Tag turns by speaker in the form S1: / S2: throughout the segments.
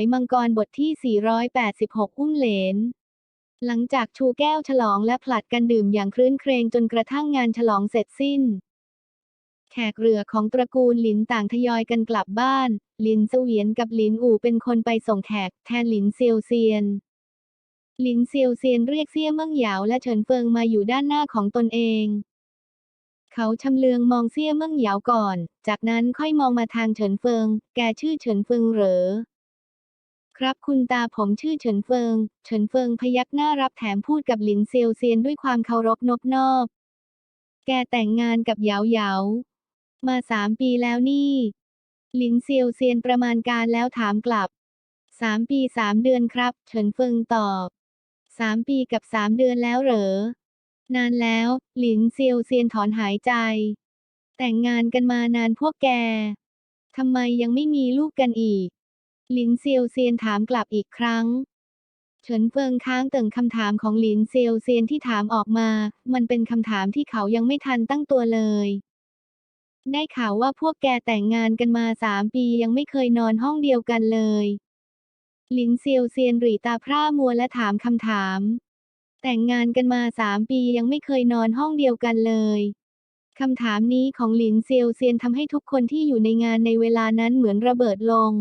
S1: ยมังกรบทที่ 486 อุ้มเหลน หลังจากชูแก้วฉลองและผลัดกันดื่มอย่างครื้นเครงจนกระทั่งงานฉลองเสร็จสิ้น แขกเรือของตระกูลหลินต่างทยอยกันกลับบ้าน หลินเสวียนกับหลินอู่เป็นคนไปส่งแขกแทนหลินเซียวเซียน หลินเซียวเซียนเรียกเซี่ยเมิ่งหยาวและเฉินเฟิงมาอยู่ด้านหน้าของตนเองเขาชำเลืองมองเซี่ยเมิ่งหยาวก่อน จากนั้นค่อยมองมาทางเฉินเฟิง แกชื่อเฉินเฟิงเหรอ ครับคุณตาผมชื่อเฉินเฟิง เฉินเฟิงพยักหน้ารับแถมพูดกับหลินเซียวเซียนด้วยความเคารพนบนอบ แกแต่งงานกับเหยาเหยามาสามปีแล้วนี่ หลินเซียวเซียนประมาณการแล้วถามกลับสามปีสามเดือนครับ เฉินเฟิงตอบสามปีกับสามเดือนแล้วเหรอ นานแล้ว หลินเซียวเซียนถอนหายใจ แต่งงานกันมานานพวกแกทำไมยังไม่มีลูกกันอีก หลินเซียวเซียนถามกลับอีกครั้ง เฉินเฟิงค้างเติ่งคำถามของหลินเซียวเซียนที่ถามออกมา มันเป็นคำถามที่เขายังไม่ทันตั้งตัวเลย ได้ข่าวว่าพวกแกแต่งงานกันมาสามปียังไม่เคยนอนห้องเดียวกันเลยหลินเซียวเซียนหรีตาพร่ามัวและถามคำถาม แต่งงานกันมาสามปียังไม่เคยนอนห้องเดียวกันเลยคำถามนี้ของหลินเซียวเซียนทำให้ทุกคนที่อยู่ในงานในเวลานั้นเหมือนระเบิดลง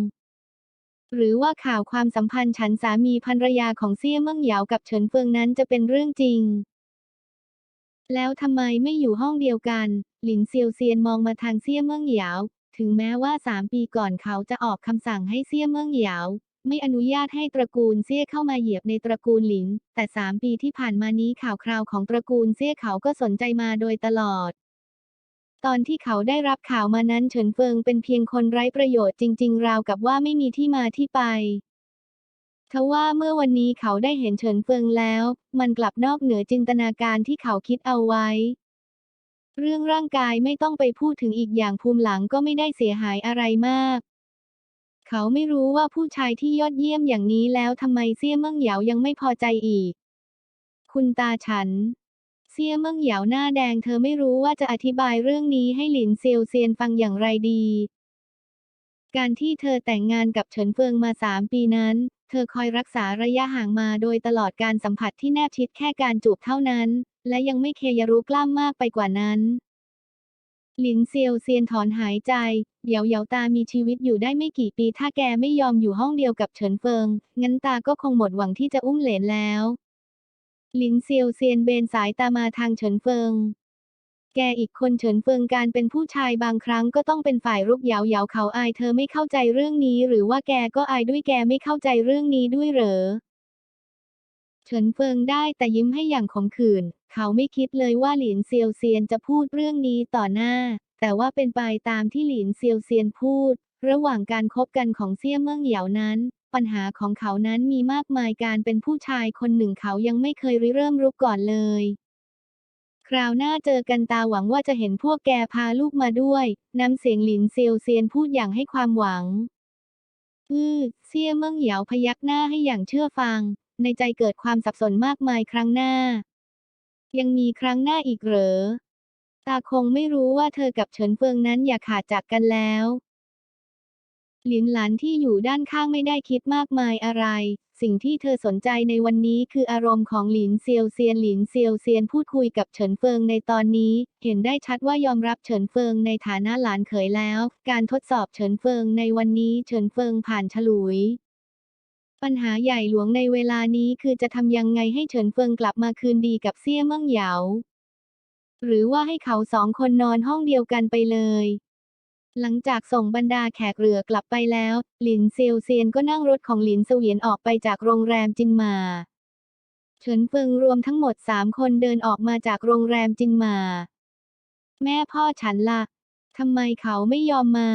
S1: หรือว่าข่าวความสัมพันธ์ฉันสามีภรรยาของเซี่ยเมิ่งเหยากับเฉินเฟิงนั้นจะเป็นเรื่องจริง แล้วทำไมไม่อยู่ห้องเดียวกัน หลินเซียวเซียนมองมาทางเซี่ยเมิ่งเหยาถึงแม้ว่าสามปีก่อนเขาจะออกคำสั่งให้เซี่ยเมิ่งเหยาไม่อนุญาตให้ตระกูลเซี่ยเข้ามาเหยียบในตระกูลหลิน แต่สามปีที่ผ่านมานี้ข่าวคราวของตระกูลเซี่ยเขาก็สนใจมาโดยตลอด ตอนที่เขาได้รับข่าวมานั้นเฉินเฟิงเป็นเพียงคนไร้ประโยชน์จริง ๆ ราวกับว่าไม่มีที่มาที่ไปทว่าเมื่อวันนี้เขาได้เห็นเฉินเฟิงแล้ว มันกลับนอกเหนือจินตนาการที่เขาคิดเอาไว้ เรื่องร่างกายไม่ต้องไปพูดถึงอีกอย่างภูมิหลังก็ไม่ได้เสียหายอะไรมาก เขาไม่รู้ว่าผู้ชายที่ยอดเยี่ยมอย่างนี้แล้วทำไมเซี่ยเมิ่งเหยายังไม่พอใจอีก คุณตาฉัน เซียเมิ่งเหยาหน้าแดงเธอไม่รู้ว่าจะอธิบายเรื่องนี้ให้หลินเซียวเซียนฟังอย่างไรดี การที่เธอแต่งงานกับเฉินเฟิงมาสามปีนั้น เธอคอยรักษาระยะห่างมาโดยตลอดการสัมผัสที่แนบชิดแค่การจูบเท่านั้น และยังไม่เคยรู้กล้ามมากไปกว่านั้น หลินเซียวเซียนถอนหายใจเหยาเหยาตามีชีวิตอยู่ได้ไม่กี่ปีถ้าแกไม่ยอมอยู่ห้องเดียวกับเฉินเฟิง งั้นตาก็คงหมดหวังที่จะอุ้มเหลนแล้ว หลินเซียวเซียนเบนสายตามาทางเฉินเฟิง แกอีกคนเฉินเฟิงการเป็นผู้ชายบางครั้งก็ต้องเป็นฝ่ายรุกเหยาเหยาเขาอายเธอไม่เข้าใจเรื่องนี้ หรือว่าแกก็อายด้วยแกไม่เข้าใจเรื่องนี้ด้วยเหรอ เฉินเฟิงได้แต่ยิ้มให้อย่างขมขื่นเขาไม่คิดเลยว่าหลินเซียวเซียนจะพูดเรื่องนี้ต่อหน้า แต่ว่าเป็นไปตามที่หลินเซียวเซียนพูด ระหว่างการคบกันของเซี่ยเมิ่งเหยานั้น ปัญหาของเขานั้นมีมากมายการเป็นผู้ชายคนหนึ่งเขายังไม่เคยริเริ่มรุกก่อนเลย คราวหน้าเจอกันตาหวังว่าจะเห็นพวกแกพาลูกมาด้วยน้ำเสียงหลินเซียวเซียนพูดอย่างให้ความหวังอือเซี่ยเมิ่งเหยาพยักหน้าให้อย่างเชื่อฟัง ในใจเกิดความสับสนมากมายครั้งหน้า ยังมีครั้งหน้าอีกเหรอ ตาคงไม่รู้ว่าเธอกับเฉินเฟิงนั้นอย่าขาดจากกันแล้ว หลินหลานที่อยู่ด้านข้างไม่ได้คิดมากมายอะไร สิ่งที่เธอสนใจในวันนี้คืออารมณ์ของหลินเซียวเซียนหลินเซียวเซียนพูดคุยกับเฉินเฟิงในตอนนี้ เห็นได้ชัดว่ายอมรับเฉินเฟิงในฐานะหลานเขยแล้ว การทดสอบเฉินเฟิงในวันนี้เฉินเฟิงผ่านฉลุยปัญหาใหญ่หลวงในเวลานี้คือจะทำยังไงให้เฉินเฟิงกลับมาคืนดีกับเซี่ยเมิ่งเหยาหรือว่าให้เขาสองคนนอนห้องเดียวกันไปเลย หลังจากส่งบรรดาแขกเรือกลับไปแล้ว หลินเซียวเซียนก็นั่งรถของหลินเสวียนออกไปจากโรงแรมจินมา เฉินเฟิงรวมทั้งหมดสามคนเดินออกมาจากโรงแรมจินมา แม่พ่อฉันละ่ะทำไมเขาไม่ยอมมา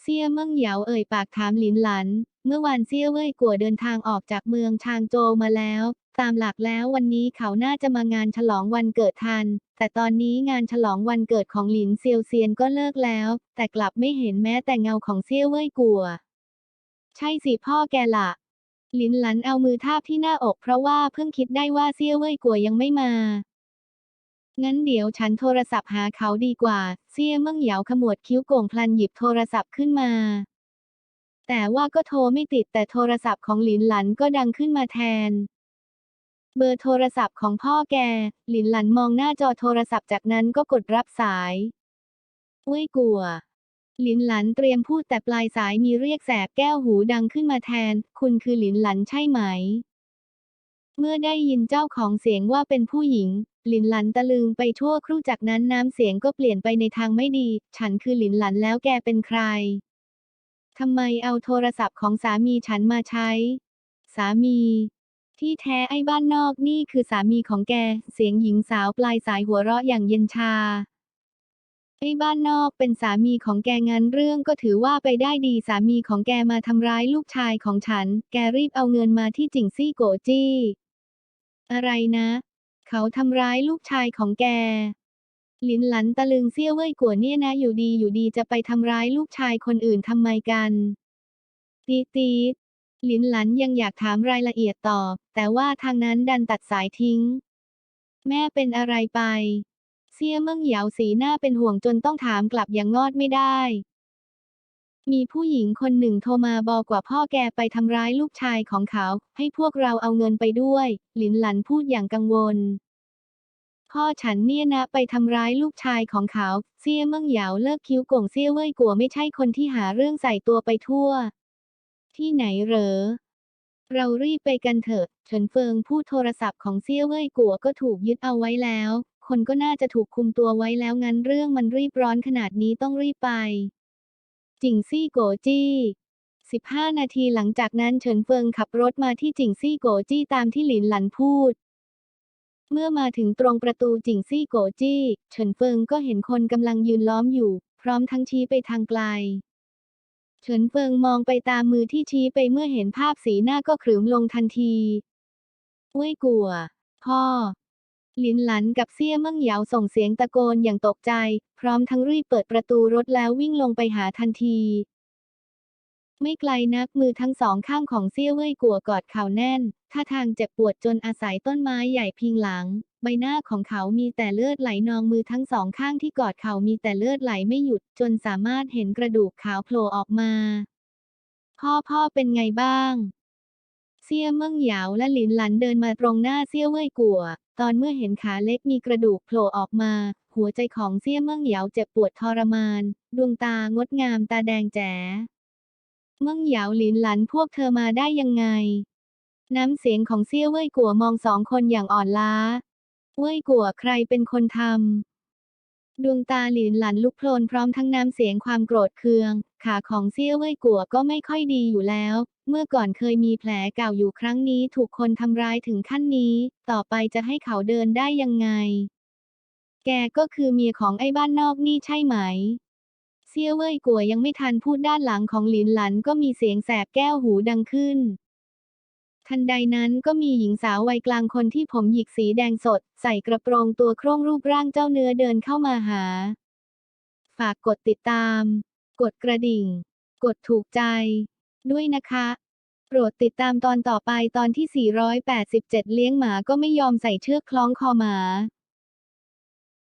S1: เซี่ยเมิ่งเหยาเอ่ยปากถามหลินหลัน เมื่อวานเซี่ยเว่ยกัวเดินทางออกจากเมืองชางโจมาแล้ว ตามหลักแล้ววันนี้เขาน่าจะมางานฉลองวันเกิดทัน แต่ตอนนี้งานฉลองวันเกิดของหลินเซียวเซียนก็เลิกแล้ว แต่กลับไม่เห็นแม้แต่เงาของเซี่ยเว่ยกัว ใช่สิพ่อแกละหลินหลันเอามือทาบที่หน้าอกเพราะว่าเพิ่งคิดได้ว่าเซี่ยเว่ยกัวยังไม่มา งั้นเดี๋ยวฉันโทรศัพท์หาเขาดีกว่า เซี่ยเมิ่งเหยาขมวดคิ้วโก่งพลันหยิบโทรศัพท์ขึ้นมาแต่ว่าก็โทรไม่ติดแต่โทรศัพท์ของหลินหลันก็ดังขึ้นมาแทน เบอร์โทรศัพท์ของพ่อแก หลินหลันมองหน้าจอโทรศัพท์จากนั้นก็กดรับสายเว้ยกลัวหลินหลันเตรียมพูดแต่ปลายสายมีเรียกแสบแก้วหูดังขึ้นมาแทน คุณคือหลินหลันใช่ไหม เมื่อได้ยินเจ้าของเสียงว่าเป็นผู้หญิง หลินหลันตะลึงไปชั่วครู่จากนั้นน้ำเสียงก็เปลี่ยนไปในทางไม่ดี ฉันคือหลินหลันแล้วแกเป็นใครทำไมเอาโทรศัพท์ของสามีฉันมาใช้ สามี ที่แท้ไอ้บ้านนอกนี่คือสามีของแก เสียงหญิงสาวปลายสายหัวเราะอย่างเย็นชา ไอ้บ้านนอกเป็นสามีของแกงั้นเรื่องก็ถือว่าไปได้ดีสามีของแกมาทำร้ายลูกชายของฉัน แกรีบเอาเงินมาที่จิงซี่โกจี้ อะไรนะ เขาทำร้ายลูกชายของแกหลินหลันตะลึงเซี่ยวเว่ยกัวเนี่ยนะอยู่ดีอยู่ดีจะไปทำร้ายลูกชายคนอื่นทำไมกันตีตี หลินหลันยังอยากถามรายละเอียดต่อ แต่ว่าทางนั้นดันตัดสายทิ้ง แม่เป็นอะไรไป เซี่ยเมิ่งเหยาสีหน้าเป็นห่วงจนต้องถามกลับอย่างงอดไม่ได้ มีผู้หญิงคนหนึ่งโทรมาบอกว่าพ่อแกไปทำร้ายลูกชายของเขา ให้พวกเราเอาเงินไปด้วย หลินหลันพูดอย่างกังวลพ่อฉันเนี่ยนะไปทำร้ายลูกชายของเขา เซี่ยเมิ่งเหยาเลิกคิ้วก่งเซี่ยเว่ยกัวไม่ใช่คนที่หาเรื่องใส่ตัวไปทั่ว ที่ไหนเหรอ เรารีบไปกันเถอะเฉินเฟิงพูดโทรศัพท์ของเซี่ยเว่ยกัวก็ถูกยึดเอาไว้แล้ว คนก็น่าจะถูกคุมตัวไว้แล้วงั้นเรื่องมันรีบร้อนขนาดนี้ต้องรีบไป จิงซี่โกจี้15 นาทีหลังจากนั้นเฉินเฟิงขับรถมาที่จิงซี่โกจี้ตามที่หลินหลันพูด เมื่อมาถึงตรงประตูจิงซี่โกจี้ เฉินเฟิงก็เห็นคนกำลังยืนล้อมอยู่ พร้อมทั้งชี้ไปทางไกล เฉินเฟิงมองไปตามมือที่ชี้ไปเมื่อเห็นภาพสีหน้าก็ขรึมลงทันทีเว้ยกัว พ่อ หลินหลันกับเซี่ยเมิ่งเหยาส่งเสียงตะโกนอย่างตกใจ พร้อมทั้งรีบเปิดประตูรถแล้ววิ่งลงไปหาทันที ไม่ไกลนักมือทั้งสองข้างของเซี่ยเว่ยกัวกอดเข่าแน่น ท่าทางเจ็บปวดจนอาศัยต้นไม้ใหญ่พิงหลัง ใบหน้าของเขามีแต่เลือดไหลนองมือทั้งสองข้างที่กอดเขามีแต่เลือดไหลไม่หยุดจนสามารถเห็นกระดูกขาวโผล่ออกมา พ่อพ่อเป็นไงบ้าง เซี่ยเมิ่งเหยาและหลินหลันเดินมาตรงหน้าเซี่ยเว่ยกัว ตอนเมื่อเห็นขาเล็กมีกระดูกโผล่ออกมา หัวใจของเซี่ยเมิ่งเหยาเจ็บปวดทรมาน ดวงตางดงามตาแดงแจ๋เมิ่งเหยาหลินหลันพวกเธอมาได้ยังไงน้ำเสียงของเซี่ยเว่ยกัวมองสองคนอย่างอ่อนล้า เว่ยกัวใครเป็นคนทำ ดวงตาหลินหลันลุกโพลนพร้อมทั้งน้ำเสียงความโกรธเคือง ขาของเซี่ยเว่ยกัวก็ไม่ค่อยดีอยู่แล้ว เมื่อก่อนเคยมีแผลเก่าอยู่ครั้งนี้ถูกคนทำร้ายถึงขั้นนี้ ต่อไปจะให้เขาเดินได้ยังไง แกก็คือเมียของไอ้บ้านนอกนี่ใช่ไหมเซี่ยเว่ยกัวยังไม่ทันพูดด้านหลังของหลินหลันก็มีเสียงแสบแก้วหูดังขึ้น ทันใดนั้นก็มีหญิงสาววัยกลางคนที่ผมหยิกสีแดงสด ใส่กระโปรงตัวโคร่งรูปร่างเจ้าเนื้อเดินเข้ามาหา ฝากกดติดตาม กดกระดิ่ง กดถูกใจ ด้วยนะคะ โปรดติดตามตอนต่อไปตอนที่ 487 เลี้ยงหมาก็ไม่ยอมใส่เชือกคล้องคอหมา